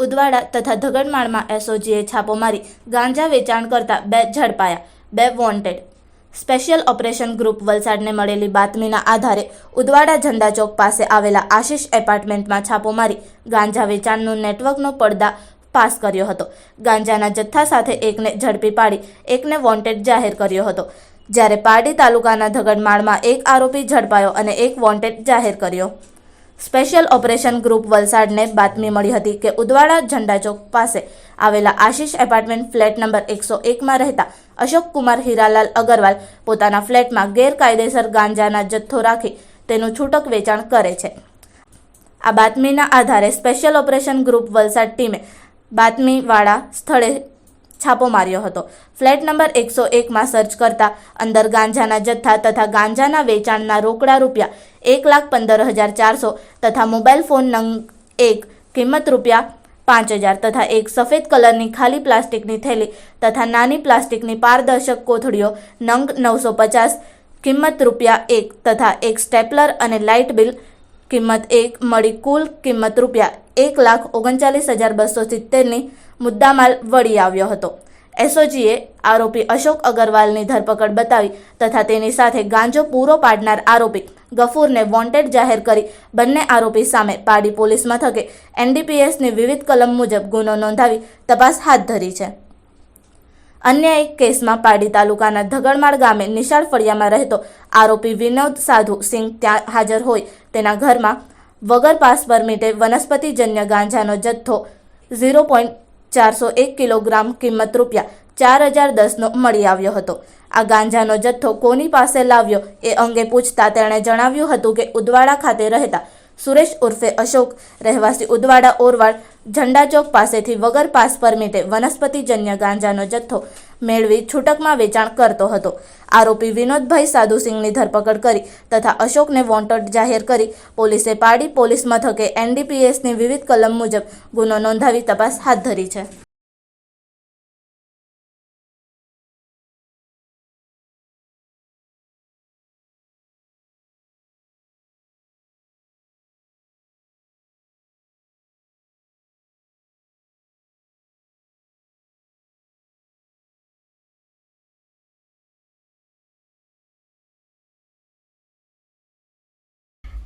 ઉદવાડા તથા ધગડમાળમાં એસઓજીએ છાપો મારી ગાંજા વેચાણ કરતા બે ઝડપાયા, બે વોન્ટેડ. સ્પેશિયલ ઓપરેશન ગ્રુપ વલસાડને મળેલી બાતમીના આધારે ઉદવાડા ઝંડા ચોક પાસે આવેલા આશિષ એપાર્ટમેન્ટમાં છાપો મારી ગાંજા વેચાણનું નેટવર્કનો પડદા પાસ કર્યો હતો. ગાંજાના જથ્થા સાથે એકને ઝડપી પાડી, એકને વોન્ટેડ જાહેર કર્યો હતો. જ્યારે પારડી તાલુકાના ધગડમાળમાં એક આરોપી ઝડપાયો અને એક વોન્ટેડ જાહેર કર્યો. સ્પેશિયલ ઓપરેશન ગ્રુપ વલસાડને બાતમી મળી હતી કે ઉદવાડા ઝંડા ચોક પાસે આવેલા આશિષ એપાર્ટમેન્ટ ફ્લેટ નંબર એકસો એકમાં રહેતા અશોક કુમાર હીરાલાલ અગરવાલ પોતાના ફ્લેટમાં ગેરકાયદેસર ગાંજાના જથ્થો રાખી તેનું છૂટક વેચાણ કરે છે. આ બાતમીના આધારે સ્પેશિયલ ઓપરેશન ગ્રુપ વલસાડ ટીમે બાતમીવાળા સ્થળે છાપો માર્યો હતો. ફ્લેટ નંબર એકસો એકમાં સર્ચ કરતા અંદર ગાંજાના જથ્થા તથા ગાંજાના વેચાણના રોકડા રૂપિયા એક લાખ પંદર હજાર ચારસો તથા મોબાઈલ ફોન નંગ એક કિંમત રૂપિયા પાંચ હજાર તથા એક સફેદ કલરની ખાલી પ્લાસ્ટિકની થેલી તથા નાની પ્લાસ્ટિકની પારદર્શક કોથળીઓ નંગ નવસો પચાસ કિંમત રૂપિયા એક તથા એક સ્ટેપલર અને લાઇટ બિલ કિંમત એક મળી કુલ કિંમત રૂપિયા એક લાખ ઓગણચાલીસ હજાર બસો સિત્તેરની મુદ્દામાલ વળી આવ્યો હતો. એસઓજીએ આરોપી અશોક અગરવાલની ધરપકડ બતાવી તથા તેની સાથે ગાંજો પૂરો પાડનાર આરોપી ગફૂરને વોન્ટેડ જાહેર કરી બંને આરોપી સામે પાડી પોલીસ મથકે એનડીપીએસની વિવિધ કલમ મુજબ ગુનો નોંધાવી તપાસ હાથ ધરી છે. અન્ય એક કેસમાં પાડી તાલુકાના ધગડમાળ ગામે નિશાળ ફળિયામાં રહેતો આરોપી વિનોદ સાધુ સિંહ ત્યાં હાજર હોય તેના ઘરમાં વગર પાસ પરમિટે વનસ્પતિજન્ય ગાંજાનો જથ્થો ઝીરો પોઈન્ટ ચારસો એક કિલોગ્રામ કિંમત રૂપિયા ચાર હજાર દસનો મળી આવ્યો હતો. આ ગાંજાનો જથ્થો કોની પાસે લાવ્યો એ અંગે પૂછતા તેણે જણાવ્યું હતું કે ઉદવાડા ખાતે રહેતા સુરેશ ઉર્ફે અશોક, રહેવાસી ઉદવાડા ઓરવાડ ઝંડા ચોક પાસેથી વગર પાસ પરમિટે વનસ્પતિજન્ય ગાંજાનો જથ્થો મેળવી છૂટકમાં વેચાણ કરતો હતો. આરોપી વિનોદભાઈ સાધુસિંહની ધરપકડ કરી તથા અશોકને વોન્ટેડ જાહેર કરી પોલીસે પાડી પોલીસ મથકે એનડીપીએસની વિવિધ કલમ મુજબ ગુનો નોંધાવી તપાસ હાથ ધરી છે.